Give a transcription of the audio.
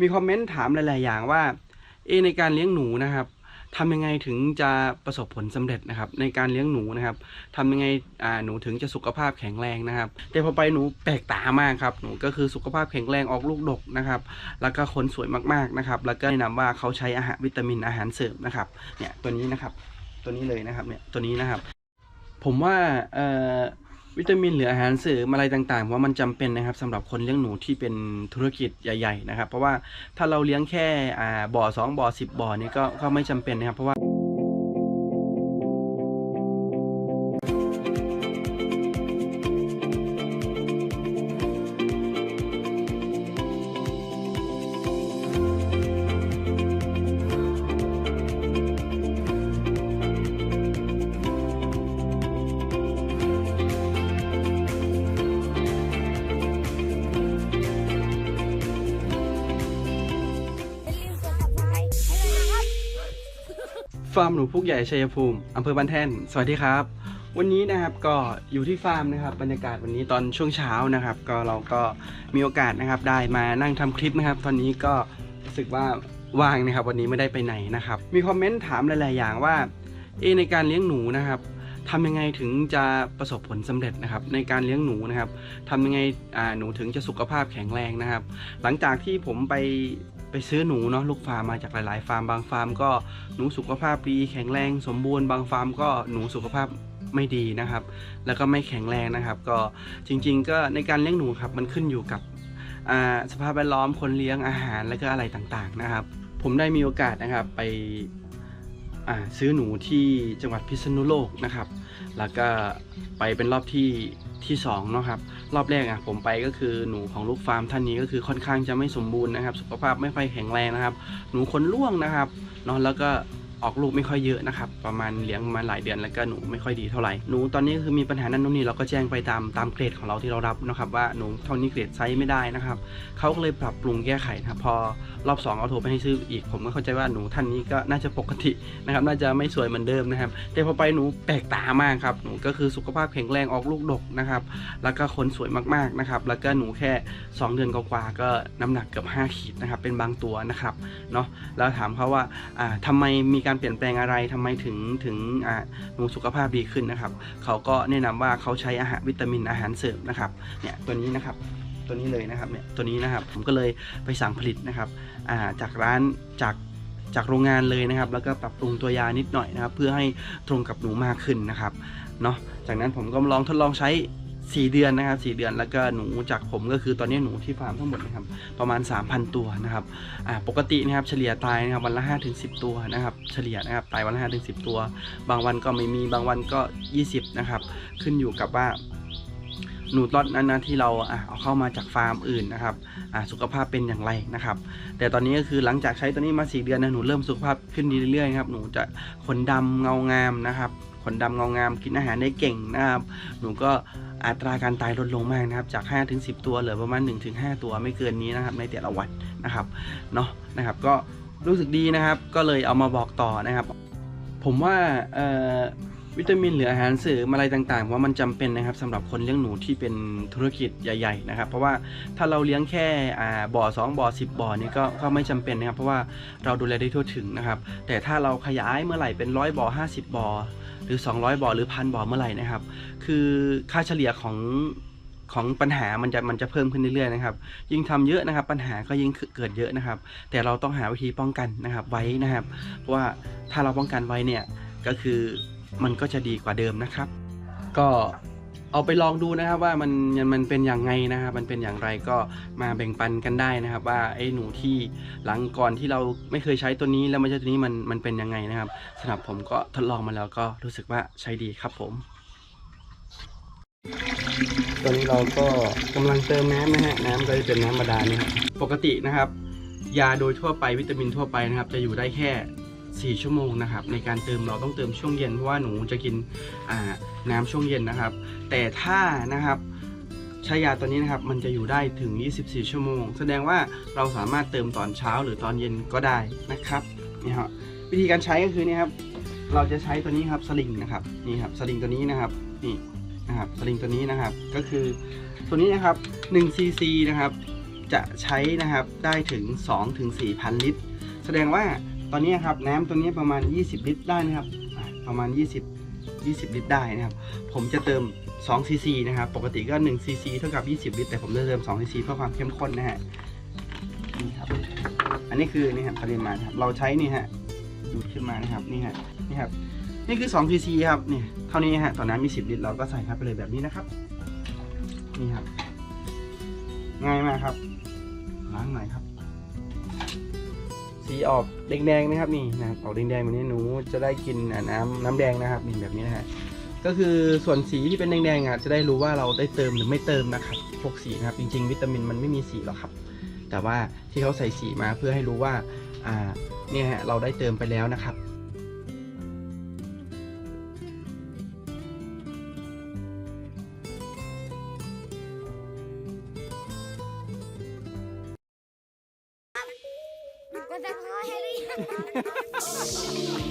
มีคอมเมนต์ถามหลาย ๆ อย่างว่า เอะในการเลี้ยงหนูนะครับทำยังไงถึงจะประสบผลสำเร็จนะครับ ในการเลี้ยงหนูนะครับทำยังไงอ่าหนูถึงจะสุขภาพแข็งแรงนะครับ แต่พอไปหนูแปลกตามากครับหนูก็คือสุขภาพแข็งแรงออกลูกดกนะครับ แล้วก็ขนสวยมากๆนะครับ แล้วก็แนะนำว่าเขาใช้อาหารวิตามินอาหารเสริมนะครับเนี่ยตัวนี้นะครับ ตัวนี้เลยนะครับเนี่ยตัวนี้นะครับ ผมว่าเอ่อ วิตามินหรืออาหารเสริมอะไรต่างๆว่ามันจำเป็นนะครับสำหรับคนเลี้ยงหนูที่เป็นธุรกิจใหญ่ ๆ นะครับ เพราะว่าถ้าเราเลี้ยงแค่บ่อสองบ่อสิบบ่อนี่ก็ก็ไม่จำเป็นนะครับเพราะว่า ฟาร์มหนูพุกใหญ่ชัยภูมิอำเภอบ้านแท่น สวัสดีครับ วันนี้นะครับก็อยู่ที่ฟาร์มนะครับบรรยากาศวันนี้ตอนช่วงเช้านะครับ ก็เราก็มีโอกาสนะครับได้มานั่งทำคลิปนะครับ ตอนนี้ก็รู้สึกว่าว่างนะครับ วันนี้ไม่ได้ไปไหนนะครับ มีคอมเมนต์ถามหลาย ๆ อย่างว่าเอในการเลี้ยงหนูนะครับทำยังไงถึงจะประสบผลสำเร็จนะครับ ในการเลี้ยงหนูนะครับทำยังไงหนูถึงจะสุขภาพแข็งแรงนะครับ หลังจากที่ผมไป ไปซื้อหนูเนาะลูกฟาร์มมาจากหลาย ๆ ฟาร์มบางฟาร์มก็หนูสุขภาพดีแข็งแรงสมบูรณ์บางฟาร์มก็หนูสุขภาพไม่ดีนะครับ แล้วก็ไม่แข็งแรงนะครับ ก็จริง ๆ ก็ในการเลี้ยงหนูครับมันขึ้นอยู่กับสภาพแวดล้อมคนเลี้ยงอาหารและก็อะไรต่าง ๆ นะครับ ผมได้มีโอกาสนะครับไปซื้อหนูที่จังหวัดพิษณุโลกนะครับ แล้วก็ไปเป็นรอบที่ ที่สองเนาะครับรอบแรกอะผมไปก็คือหนูของลูกฟาร์มท่านนี้ก็คือค่อนข้างจะไม่สมบูรณ์นะครับ สุขภาพไม่ค่อยแข็งแรงนะครับ หนูขนร่วงนะครับเนาะแล้วก็ ออกลูกไม่ค่อยเยอะนะครับ ประมาณเลี้ยงมาหลายเดือนแล้วก็หนูไม่ค่อยดีเท่าไหร่หนูตอนนี้คือมีปัญหานั่นนู่นนี่เราก็แจ้งไปตามตามเกรดของเราที่เรารับนะครับ ว่าหนูเท่านี้เกรดไซส์ไม่ได้นะครับเขาก็เลยปรับปรุงแก้ไขนะครับพอรอบสองเอาโทรไปให้ซื้ออีก ผมก็เข้าใจว่าหนูท่านนี้ก็น่าจะปกตินะครับ น่าจะไม่สวยเหมือนเดิมนะครับ แต่พอไปหนูแปลกตามากครับหนูก็คือสุขภาพแข็งแรงออกลูกดกนะครับ แล้วก็ขนสวยมากๆนะครับ แล้วก็หนูแค่ 2 เดือนกว่าก็น้ำหนักเกือบ5ขีดนะครับเป็นบางตัวนะครับเนาะแล้วถามเขาว่าอ่าทำไมมีการเปลี่ยนแปลงอะไรทำไมถึงถึงหนูสุขภาพดีขึ้นนะครับ เขาก็แนะนำว่าเขาใช้อาหารวิตามินอาหารเสริมนะครับเนี่ยตัวนี้นะครับตัวนี้เลยนะครับเนี่ยตัวนี้นะครับผมก็เลยไปสั่งผลิตนะครับาจากร้านจากจากโรงงานเลยนะครับ แล้วก็ปรับปรุงตัวยานิดหน่อยนะครับ เพื่อให้ตรงกับหนูมากขึ้นนะครับเนาะจากนั้นผมก็ลองทดลองใช้ 4 เดือนนะครับ 4 เดือนแล้วก็หนูจากผมก็คือตอนนี้หนูที่ฟาร์มทั้งหมดนะครับประมาณ 3,000 ตัวนะครับอ่าปกตินะครับเฉลี่ยตายนะครับวันละ5ถึง10 ตัวนะครับเฉลี่ยนะครับตายวันละ5ถึง10 ตัว บางวันก็ไม่มีบางวันก็ 20นะครับขึ้นอยู่กับว่าหนูตอนนั้นนะที่เราอเอาเข้ามาจากฟาร์มอื่นนะครับสุขภาพเป็นอย่างไรนะครับ แต่ตอนนี้ก็คือหลังจากใช้ตัวนี้มา 4 เดือนนะหนูเริ่มสุขภาพขึ้นดีเรื่อยๆครับหนูจะขนดำเงางามนะครับ ขนดำเงางามกินอาหารได้เก่งนะครับหนูก็อัตราการตายลดลงมากนะครับ จาก 5 ถึง 10 ตัวเหลือประมาณ1ถึง5ตัวไม่เกินนี้นะครับ ในแต่ละวันนะครับเนาะนะครับก็รู้สึกดีนะครับ ก็เลยเอามาบอกต่อนะครับ ผมว่าวิตามินหรืออาหารเสริมอะไรต่างๆว่ามันจำเป็นนะครับสำหรับคนเลี้ยงหนูที่เป็นธุรกิจใหญ่ ๆ นะครับ เพราะว่าถ้าเราเลี้ยงแค่บ่อสองบ่อสิบบ่อนี่ก็ก็ไม่จำเป็นนะครับ เพราะว่าเราดูแลได้ทั่วถึงนะครับ แต่ถ้าเราขยายเมื่อไหร่เป็นร้อยบ่อห้าสิบบ่อ หรือ 200 บ่อหรือพันบ่อเมื่อไหร่นะครับ คือค่าเฉลี่ยของของปัญหามันจะมันจะเพิ่มขึ้นเรื่อยๆนะครับ ยิ่งทำเยอะนะครับ ปัญหาก็ยิ่งเกิดเยอะนะครับ แต่เราต้องหาวิธีป้องกันนะครับไว้นะครับเพราะว่าถ้าเราป้องกันไว้เนี่ยก็คือมันก็จะดีกว่าเดิมนะครับ ก็ เอาไปลองดูนะครับว่ามันมันเป็นอย่างไงนะครับมันเป็นอย่างไรก็มาแบ่งปันกันได้นะครับ ว่าไอ้หนูที่หลังก่อนที่เราไม่เคยใช้ตัวนี้แล้วมาใช้ตัวนี้มันมันเป็นยังไงนะครับสำหรับผมก็ทดลองมาแล้วก็รู้สึกว่าใช้ดีครับผมตอนนี้เราก็กำลังเติมน้ำนะฮะน้ำก็จะเป็นน้ำบาดาลนี่ครับปกตินะครับ ยาโดยทั่วไปวิตามินทั่วไปนะครับ จะอยู่ได้แค่ 4 ชั่วโมงนะครับในการเติมเราต้องเติมช่วงเย็นเพราะว่าหนูจะกินน้ำช่วงเย็นนะครับ แต่ถ้านะครับใช้ยาตัวนี้นะครับมันจะอยู่ได้ถึง 24 ชั่วโมง แสดงว่าเราสามารถเติมตอนเช้าหรือตอนเย็นก็ได้นะครับนี่ครับวิธีการใช้ก็คือนี่ครับเราจะใช้ตัวนี้ครับสลิงนะครับนี่ครับสลิงตัวนี้นะครับนี่นะครับสลิงตัวนี้นะครับก็คือตัวนี้นะครับ1ซีซีนะครับจะใช้นะครับได้ถึง2ถึง4,000 ลิตร แสดงว่า ตอนนี้ครับน้ำตัวนี้ประมาณ 20 ลิตรได้นะครับ ประมาณ 20 20 ลิตรได้นะครับ ผมจะเติม2ซีซีนะครับ ปกติก็1ซีซีเท่ากับ 20 ลิตร แต่ผมจะเติม2ซีซีเพื่อความเข้มข้นนะฮะ นี่ครับ อันนี้คือนี่ครับปริมาณครับ เราใช้นี่ฮะ ดูดขึ้นมานะครับ นี่ฮะ นี่ครับ นี่คือ2ซีซีครับ นี่ เท่านี้ฮะ ต่อน้ำมี10ลิตร เราก็ใส่ครับไปเลยแบบนี้นะครับ นี่ครับ ง่ายมากครับ ล้างหน่อยครับ สีออกแดงๆนะครับนี่นะครับออกแดงๆแบบนี้หนูจะได้กินน้ำน้ำน้ำแดงนะครับนี่แบบนี้นะฮะก็คือส่วนสีที่เป็นแดงๆอะจะได้รู้ว่าเราได้เติมหรือไม่เติมนะครับพวกสีนะครับจริง ๆ วิตามินมันไม่มีสีหรอกครับ แต่ว่าที่เขาใส่สีมาเพื่อให้รู้ว่าอ่าเนี่ยฮะเราได้เติมไปแล้วนะครับ กดซั